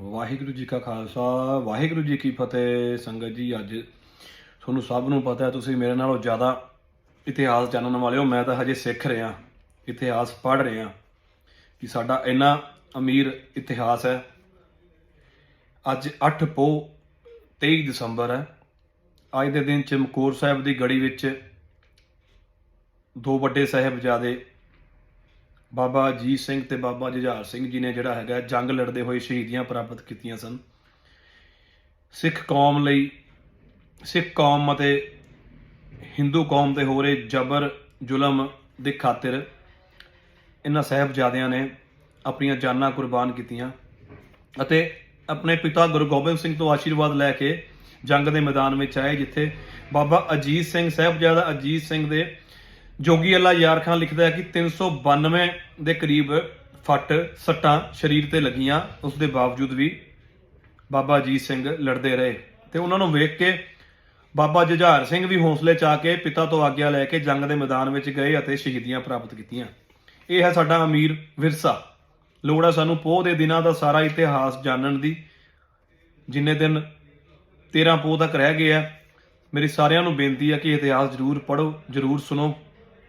ਵਾਹਿਗੁਰੂ ਜੀ ਕਾ ਖਾਲਸਾ, ਵਾਹਿਗੁਰੂ ਜੀ ਕੀ ਫਤਿਹ। ਸੰਗਤ ਜੀ, ਅੱਜ ਤੁਹਾਨੂੰ ਸਭ ਨੂੰ ਪਤਾ ਹੈ, ਤੁਸੀਂ ਮੇਰੇ ਨਾਲੋਂ ਜ਼ਿਆਦਾ ਇਤਿਹਾਸ ਜਾਣਨ ਵਾਲੇ ਹੋ। ਮੈਂ ਤਾਂ ਹਜੇ ਸਿੱਖ ਰਿਹਾ, ਇਤਿਹਾਸ ਪੜ੍ਹ ਰਿਹਾ ਕਿ ਸਾਡਾ ਇੰਨਾ ਅਮੀਰ ਇਤਿਹਾਸ ਹੈ। ਅੱਜ 8 ਪੋ 23 ਦਸੰਬਰ ਹੈ। ਅੱਜ ਦੇ ਦਿਨ ਚਮਕੌਰ ਸਾਹਿਬ ਦੀ ਗੜੀ ਵਿੱਚ ਦੋ ਵੱਡੇ ਸਾਹਿਬਜ਼ਾਦੇ ਬਾਬਾ ਅਜੀਤ ਸਿੰਘ ਤੇ ਬਾਬਾ ਜੁਝਾਰ ਸਿੰਘ ਜੀ ਨੇ ਜਿਹੜਾ ਹੈਗਾ ਜੰਗ ਲੜਦੇ ਹੋਏ ਸ਼ਹੀਦੀਆਂ ਪ੍ਰਾਪਤ ਕੀਤੀਆਂ ਸਨ। ਸਿੱਖ ਕੌਮ ਲਈ, ਸਿੱਖ ਕੌਮ ਅਤੇ ਹਿੰਦੂ ਕੌਮ ਤੇ ਹੋ ਰਹੇ ਜ਼ਬਰ ਜ਼ੁਲਮ ਦੇ ਖਾਤਰ ਇਹਨਾਂ ਸਾਹਿਬਜ਼ਾਦਿਆਂ ਨੇ ਆਪਣੀਆਂ ਜਾਨਾਂ ਕੁਰਬਾਨ ਕੀਤੀਆਂ ਅਤੇ ਆਪਣੇ ਪਿਤਾ ਗੁਰੂ ਗੋਬਿੰਦ ਸਿੰਘ ਤੋਂ ਆਸ਼ੀਰਵਾਦ ਲੈ ਕੇ ਜੰਗ ਦੇ ਮੈਦਾਨ ਵਿੱਚ ਆਏ, ਜਿੱਥੇ ਬਾਬਾ ਅਜੀਤ ਸਿੰਘ, ਸਾਹਿਬਜ਼ਾਦਾ ਅਜੀਤ ਸਿੰਘ ਦੇ ਜੋਗੀ ਅੱਲਾ ਯਾਰ ਖਾਨ ਲਿਖਦਾ ਹੈ ਕਿ 392 ਦੇ ਕਰੀਬ ਫੱਟ ਸੱਟਾਂ ਸਰੀਰ ਤੇ ਲੱਗੀਆਂ। ਉਸ ਦੇ ਬਾਵਜੂਦ ਵੀ ਬਾਬਾ ਅਜੀਤ ਸਿੰਘ ਲੜਦੇ ਰਹੇ। ਤੇ ਉਹਨਾਂ ਨੂੰ ਵੇਖ ਕੇ ਬਾਬਾ ਜੁਝਾਰ ਸਿੰਘ ਵੀ ਹੌਸਲੇ ਚ ਆ ਕੇ ਪਿਤਾ ਤੋਂ ਆਗਿਆ ਲੈ ਕੇ ਜੰਗ ਦੇ ਮੈਦਾਨ ਵਿੱਚ ਗਏ ਅਤੇ ਸ਼ਹੀਦੀਆਂ ਪ੍ਰਾਪਤ ਕੀਤੀਆਂ। ਇਹ ਹੈ ਸਾਡਾ ਅਮੀਰ ਵਿਰਸਾ। ਲੋੜ ਹੈ ਸਾਨੂੰ ਪੋਹ ਦੇ ਦਿਨਾਂ ਦਾ ਸਾਰਾ ਇਤਿਹਾਸ ਜਾਣਨ ਦੀ। ਜਿੰਨੇ ਦਿਨ 13 ਪੋਹ ਤੱਕ ਰਹਿ ਗਏ ਆ, ਮੇਰੀ ਸਾਰਿਆਂ ਨੂੰ ਬੇਨਤੀ ਹੈ ਕਿ ਇਤਿਹਾਸ ਜ਼ਰੂਰ ਪੜ੍ਹੋ, ਜ਼ਰੂਰ ਸੁਣੋ।